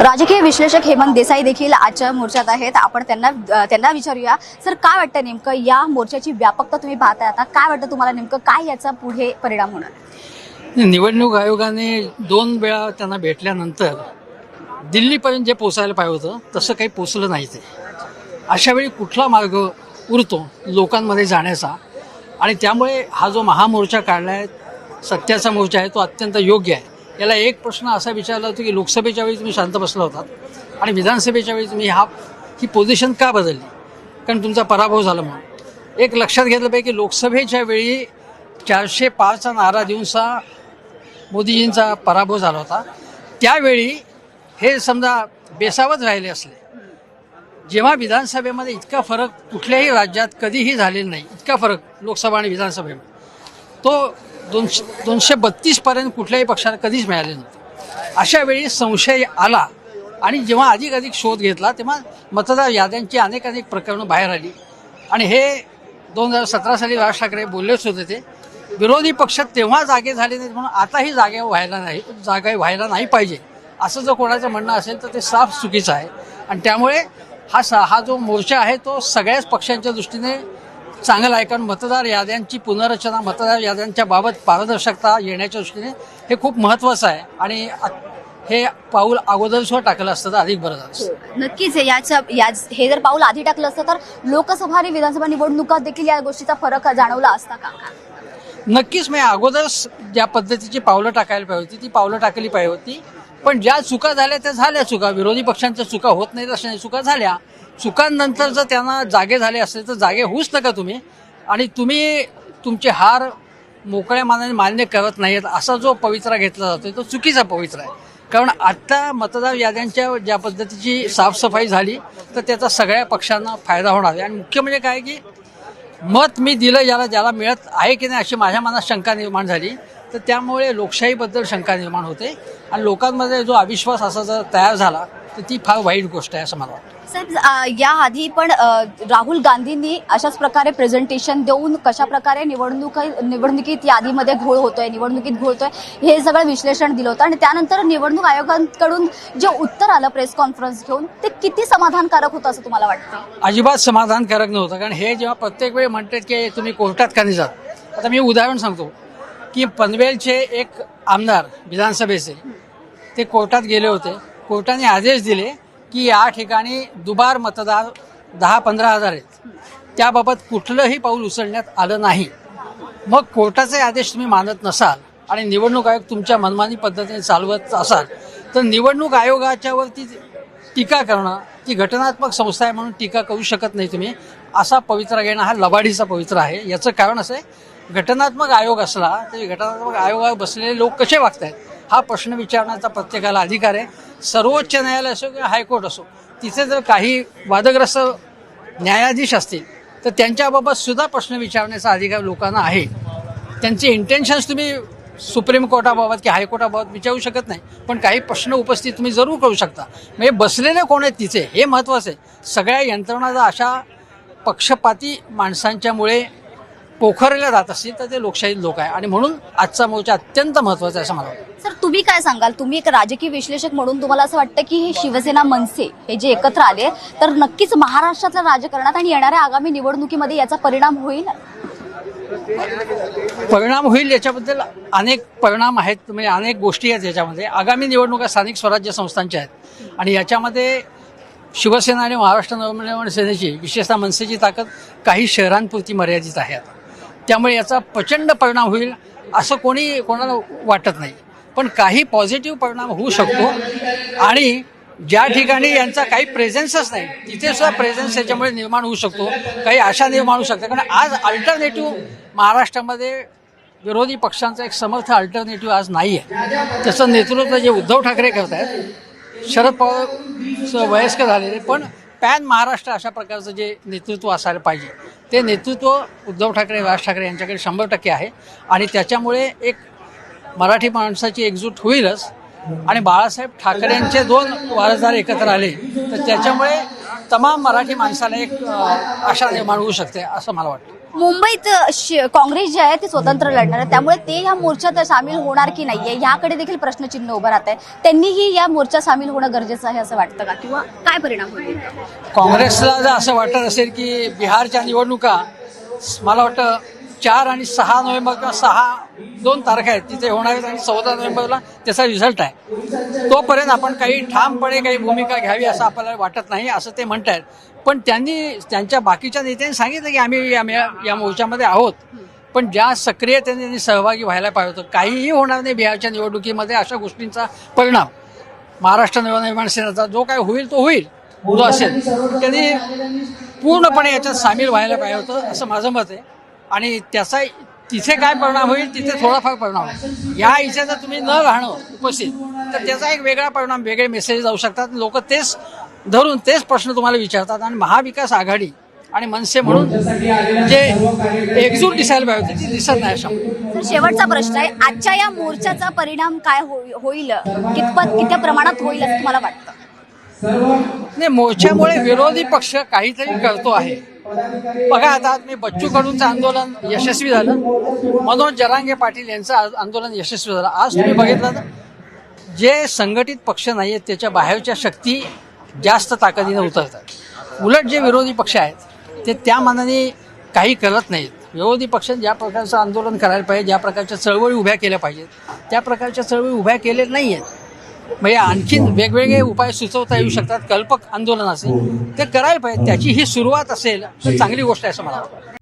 राजकीय विश्लेषक हेमंत देसाई देखील आजच्या मोर्चात आहेत. आपण त्यांना त्यांना विचारूया. सर काय वाटतं नेमकं या मोर्चाची व्यापकता तुम्ही पाहताय आता? काय वाटतं तुम्हाला नेमकं? काय याचा पुढे परिणाम होणार? निवडणूक आयोगाने दोन वेळा त्यांना भेटल्यानंतर दिल्लीपर्यंत जे पोचायला पाहिजे होतं तसं काही पोचलं नाही ते. अशा वेळी कुठला मार्ग उरतो लोकांमध्ये जाण्याचा? आणि त्यामुळे हा जो महामोर्चा काढला आहे सत्याचा मोर्चा आहे तो अत्यंत योग्य आहे. याला एक प्रश्न असा विचारला होता की लोकसभेच्या वेळी तुम्ही शांत बसला होतात आणि विधानसभेच्या वेळी तुम्ही हा ही पोझिशन का बदलली? कारण तुमचा पराभव झाला म्हणून. एक लक्षात घेतलं पाहिजे की लोकसभेच्या वेळी चारशे पाचचा नारा देऊनचा मोदीजींचा पराभव झाला होता. त्यावेळी हे समजा बेसावत राहिले असले जेव्हा विधानसभेमध्ये इतका फरक कुठल्याही राज्यात कधीही झालेला नाही इतका फरक लोकसभा आणि विधानसभेमध्ये. तो दोनशे दोनशे बत्तीसपर्यंत कुठल्याही पक्षाला कधीच मिळाले नव्हते. अशा वेळी संशय आला आणि जेव्हा अधिक अधिक शोध घेतला तेव्हा मतदार याद्यांची अनेक अनेक प्रकरणं बाहेर आली. आणि हे दोन हजार सतरा साली राज ठाकरे बोललेच होते ते. विरोधी पक्ष तेव्हा जागे झाले नाहीत म्हणून आताही जागे व्हायला नाही जागा व्हायला नाही पाहिजे. असं जर कोणाचं म्हणणं असेल तर ते साफ चुकीचं आहे. आणि त्यामुळे हा सा हा जो मोर्चा आहे तो सगळ्याच पक्षांच्या दृष्टीने चांगला आहे कारण मतदार याद्यांची पुनर्रचना मतदार याद्यांच्या बाबत पारदर्शकता येण्याच्या दृष्टीने हे खूप महत्त्वाचं आहे आणि हे पाऊल अगोदर सुद्धा टाकलं असतं तर अधिक बरं झालं असतं. नक्कीच. याच्या याच हे जर पाऊल आधी टाकलं असतं तर लोकसभा आणि विधानसभा निवडणुकात देखील या गोष्टीचा फरक जाणवला असता का नक्कीच मी अगोदरच ज्या पद्धतीची पावलं टाकायला पाहिजे होती ती पावलं टाकली पाहिजे होती पण ज्या चुका झाल्या त्या झाल्या चुका. विरोधी पक्षांच्या चुका होत नाहीत अशा नाही. चुका झाल्या. चुकांनंतर जर त्यांना जागे झाले असले तर जागे होऊच नका तुम्ही. आणि तुम्ही तुमचे हार मोकळ्या मानाने मान्य करत नाहीत असा जो पवित्रा घेतला जातो तो चुकीचा पवित्रा आहे. कारण आत्ता मतदार याद्यांच्या ज्या पद्धतीची साफसफाई झाली तर त्याचा सगळ्या पक्षांना फायदा होणार आहे. आणि मुख्य म्हणजे काय की मत मी दिलं ज्याला ज्याला मिळत आहे की नाही अशी माझ्या मनात शंका निर्माण झाली. तर त्यामुळे लोकशाहीबद्दल शंका निर्माण होते. आणि लोकांमध्ये जो अविश्वास असा जर तयार झाला तर ती फार वाईट गोष्ट आहे असं मला वाटतं. साहेब अ, याआधी पण राहुल गांधींनी अशाच प्रकारे प्रेझेंटेशन देऊन कशा प्रकारे निवडणूक निवडणुकीत यादीमध्ये घोळ होतोय निवडणुकीत घोळ होतोय हे सगळं विश्लेषण दिलं होतं. आणि त्यानंतर निवडणूक आयोगांकडून जे उत्तर आलं प्रेस कॉन्फरन्स घेऊन ते किती समाधानकारक होतं असं तुम्हाला वाटतं? अजिबात समाधानकारक नव्हतं कारण हे जेव्हा प्रत्येक वेळी म्हणतात की तुम्ही कोर्टात का नाही जात? आता मी उदाहरण सांगतो. की पनवेलचे एक आमदार विधानसभेचे ते कोर्टात गेले होते. कोर्टाने आदेश दिले की या ठिकाणी दुबार मतदार दहा पंधरा हजार आहेत. त्याबाबत कुठलंही पाऊल उचलण्यात आलं नाही. मग कोर्टाचे आदेश तुम्ही मानत नसाल आणि निवडणूक आयोग तुमच्या मनमानी पद्धतीने चालवत असाल तर निवडणूक आयोगाच्यावरती टीका करणं ती घटनात्मक संस्था आहे म्हणून टीका करू शकत नाही तुम्ही. असा पवित्रा घेणं हा लबाडीचा पवित्र आहे. याचं कारण असं आहे घटनात्मक आयोग असला तरी घटनात्मक आयोगावर बसलेले लोक कसे वागत आहेत हा प्रश्न विचारण्याचा प्रत्येकाला अधिकार आहे. सर्वोच्च न्यायालय असो किंवा हायकोर्ट असो तिथे जर काही वादग्रस्त न्यायाधीश असतील तर त्यांच्याबाबत सुद्धा प्रश्न विचारण्याचा अधिकार लोकांना आहे. त्यांचे इंटेन्शन्स तुम्ही सुप्रीम कोर्टाबाबत की हायकोर्टाबाबत विचारू शकत नाही पण काही प्रश्न उपस्थित तुम्ही जरूर करू शकता. म्हणजे बसलेले कोण आहेत तिचे हे महत्त्वाचं आहे. सगळ्या यंत्रणा अशा पक्षपाती माणसांच्यामुळे पोखरल्या जात असतील तर ते लोकशाही लोक आहे. आणि म्हणून आजचा मोर्चा अत्यंत महत्त्वाचा आहे असं मला वाटतं. सर तुम्ही काय सांगाल? तुम्ही एक राजकीय विश्लेषक म्हणून तुम्हाला असं वाटतं की हे शिवसेना मनसे हे जे एकत्र आले तर नक्कीच महाराष्ट्रातल्या राजकारणात आणि येणाऱ्या आगामी निवडणुकीमध्ये याचा परिणाम होईल? परिणाम होईल याच्याबद्दल अनेक परिणाम आहेत. म्हणजे अनेक गोष्टी आहेत याच्यामध्ये. आगामी निवडणुका स्थानिक स्वराज्य संस्थांच्या आहेत. आणि याच्यामध्ये शिवसेना आणि महाराष्ट्र नवनिर्माण सेनेची विशेषतः मनसेची ताकद काही शहरांपुरती मर्यादित आहे आता. त्यामुळे याचा प्रचंड परिणाम होईल असं कोणी कोणाला वाटत नाही. पण काही पॉझिटिव्ह परिणाम होऊ शकतो. आणि ज्या ठिकाणी यांचा काही प्रेझेन्सच नाही तिथे सुद्धा प्रेझेन्स याच्यामुळे निर्माण होऊ शकतो. काही आशा निर्माण होऊ शकते. कारण आज अल्टरनेटिव्ह महाराष्ट्रामध्ये विरोधी पक्षांचा एक समर्थ अल्टरनेटिव्ह आज नाही आहे त्याचं नेतृत्व जे उद्धव ठाकरे करत आहेत शरद पवार वयस्क वयस्कर झालेले पण पॅन महाराष्ट्र अशा प्रकारचं जे नेतृत्व असायला पाहिजे. ते नेतृत्व उद्धव ठाकरे राज ठाकरे यांच्याकडे शंभर टक्के आहे. आणि त्याच्यामुळे एक मराठी माणसाची एकजूट होईलच. आणि बाळासाहेब ठाकरेंचे दोन वारसदार एकत्र आले तर त्याच्यामुळे तमाम मराठी माणसाला एक आशा निर्माण होऊ शकते असं मला वाटतं. मुंबईत काँग्रेस जे आहे ते स्वतंत्र लढणार आहे. त्यामुळे ते या मोर्चात सामील होणार की नाहीये याकडे देखील प्रश्नचिन्ह उभं राहत आहे त्यांनीही या मोर्चा सामील होणं गरजेचं आहे असं वाटतं का? किंवा काय परिणाम होईल? काँग्रेसला जर असं वाटत असेल की बिहारच्या निवडणुका मला वाटतं चार आणि सहा नोव्हेंबर किंवा सहा दोन तारखा आहेत तिथे होणार आहेत आणि चौदा नोव्हेंबरला त्याचा रिझल्ट आहे. तोपर्यंत आपण काही ठामपणे काही भूमिका घ्यावी असं आपल्याला वाटत नाही असं ते म्हणत आहेत पण त्यांनी त्यांच्या बाकीच्या नेत्यांनी सांगितलं की आम्ही या या मोर्चामध्ये आहोत. पण ज्या सक्रियतेने त्यांनी सहभागी व्हायला पाहिजे होतं काहीही होणार नाही बिहारच्या निवडणुकीमध्ये अशा गोष्टींचा परिणाम. महाराष्ट्र नवनिर्माण सेनेचा जो काय होईल तो होईल. जो असेल. त्यांनी पूर्णपणे याच्यात सामील व्हायला पाहिजे होतं असं माझं मत आहे. आणि त्याचा तिथे काय परिणाम होईल तिथे थोडाफार परिणाम होईल. या इथे जर तुम्ही न राहणं उपस्थित तर त्याचा एक वेगळा परिणाम वेगळे मेसेज जाऊ शकतात. लोक तेच धरून तेच प्रश्न तुम्हाला विचारतात. आणि महाविकास आघाडी आणि मनसे म्हणून जे एकजूट दिसायला पाहिजे होती ती दिसत नाही अशा. तर शेवटचा प्रश्न आहे. आजच्या या मोर्चाचा परिणाम काय होई- होईल? कितपत किती प्रमाणात होईल असं तुम्हाला वाटतं? नाही मोर्चामुळे विरोधी पक्ष काहीतरी करतो आहे. बघा आता मी बच्चू कडूंचं आंदोलन यशस्वी झालं. मनोज जरांगे पाटील यांचं आंदोलन यशस्वी झालं. आज तुम्ही बघितलं ना जे संघटित पक्ष नाही आहेत त्याच्या बाहेरच्या शक्ती जास्त ताकदीनं उतरतात. उलट जे विरोधी पक्ष आहेत ते त्या मनाने काही करत नाहीत. विरोधी पक्ष ज्या प्रकारचं आंदोलन करायला पाहिजे ज्या प्रकारच्या चळवळी उभ्या केल्या पाहिजेत त्या प्रकारच्या चळवळी उभ्या केलेल्या नाही आहेत म्हणजे आणखीन वेगवेगळे उपाय सुचवता येऊ शकतात कल्पक आंदोलन असेल ते करायला पाहिजे त्याची ही सुरुवात असेल तर चांगली गोष्ट आहे असं मला वाटतं.